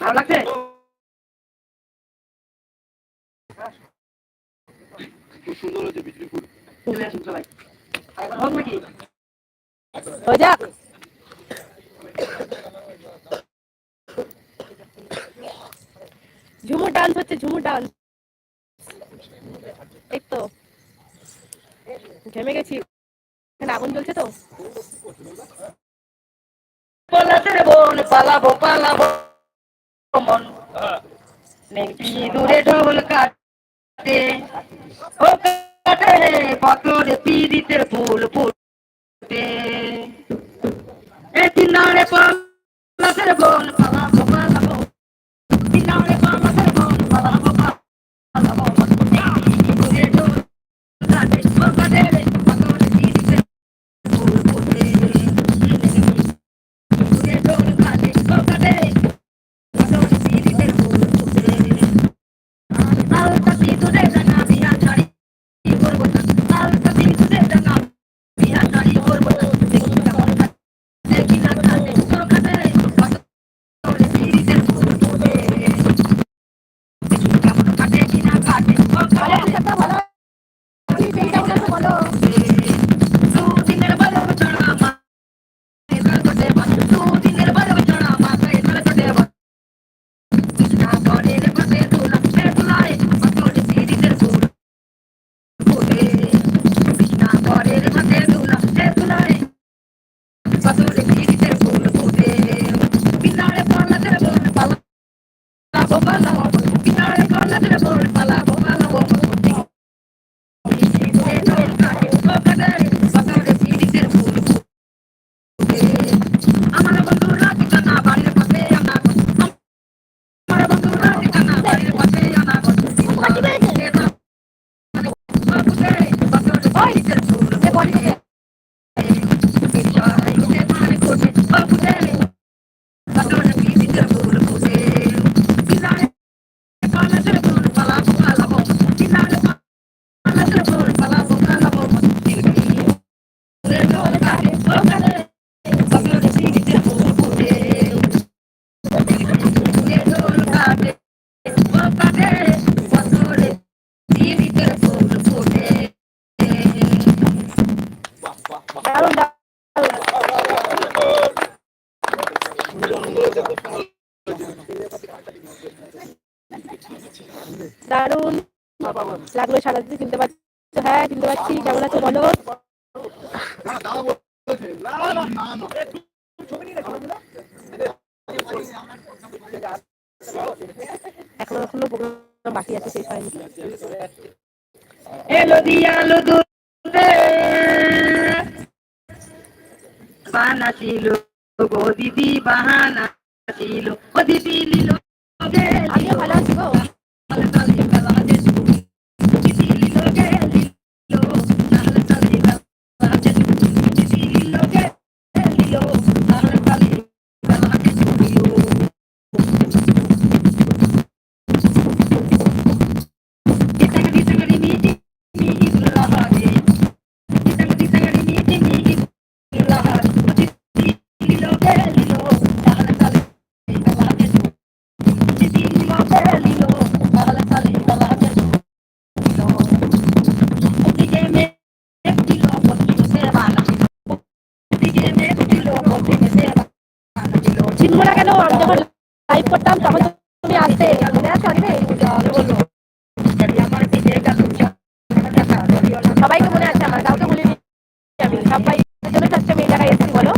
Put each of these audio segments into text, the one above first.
ভালো লাগছে ঝুমুর ডান্স হচ্ছে ঝুমুর ডান্স এই তো ঘেমে গেছি। এখানে আগুন জ্বলছে তো? পলাতে বোন পালাবো পালাবো, মন। দূরে ঢোল কাটে ও কাটে পাথরে পিড়িতে ফুল ফুটে। এ কিনারে পলাতে বোন দারুণ। লাগল সারাদিন, চিনতে পারছি? হ্যাঁ চিনতে পারছি। কেমন আছো বলো? এখনও এখনও বাকি আছে, শেষ হয়নি। এলো দিয়ালো দুধে। বাহানা ছিল গো দিদি বাহানা ছিল ও দিদি লিল আগে ভালো আছি গো। লাইভ করতাম তখন তুমি আসতে মনে আছে আসবে সবাইকে মনে আছে আমার কাউকে বলিনি আমি সবাই জন্য ফার্স্ট আমি এই জায়গায় এসেছি বলো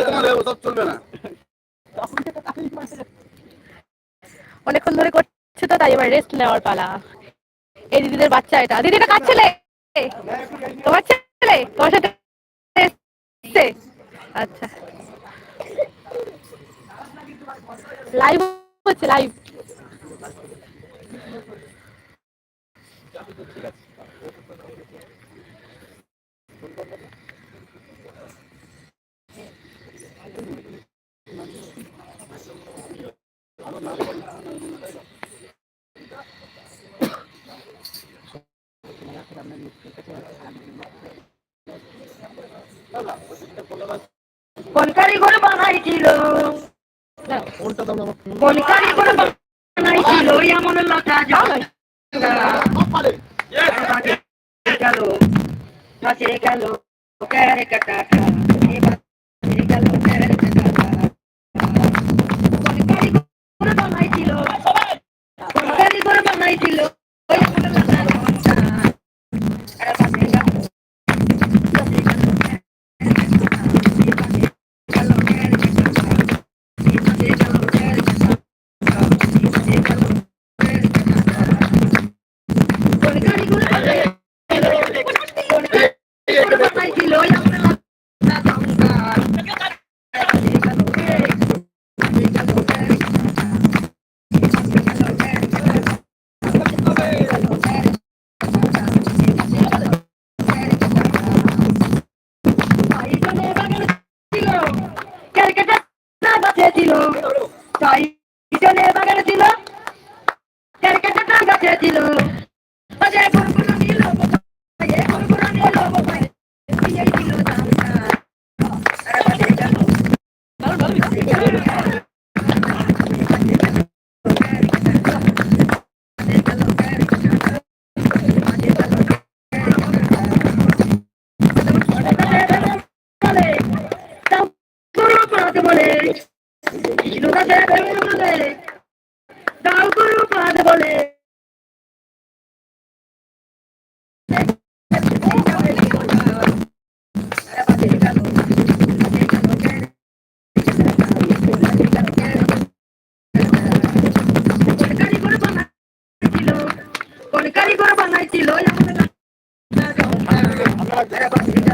তোমার ওসব চলবে না। অনেকক্ষণ ধরে করছে তো তাই এবার রেস্ট নেওয়ার পালা। এই দিদিদের বাচ্চা এটা। দিদিটা কার ছেলে? তোমার ছেলে? তোমার সাথে আচ্ছা। লাইভ হচ্ছে লাইভ কোন কারিগর বানাইছিল কোন কারিগর এমন লতা গেল। বাঁচে গেল ক্যারে কাটা গেল কাটা বানাইছিল? কারিগর বানাইছিল? ছিল দাও গুরু পাদ বলে কারিগর বানাইছিল। দারুণ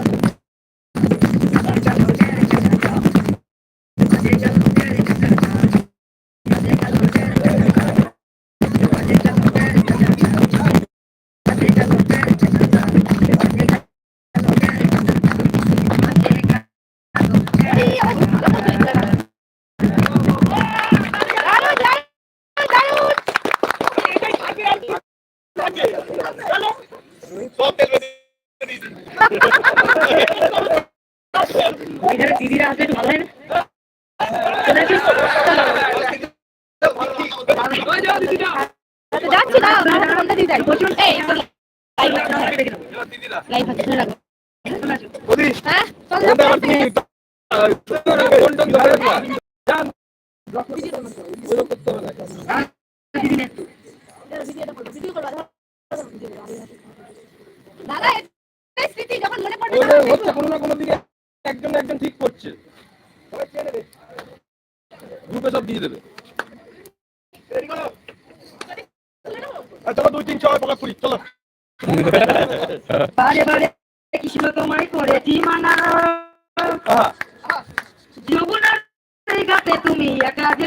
টোন ধরে রাখবা। যান। দাদা এটাই স্মৃতি যখন মনে পড়বে একজন একজন ঠিক করছে। গ্রুপে সব দিয়ে দেবে। আচ্ছা, চলো দুই তিন ছয় করি চলো। বারে বারে কৃষ্ণ মানা। জীবনের তুমি একা যে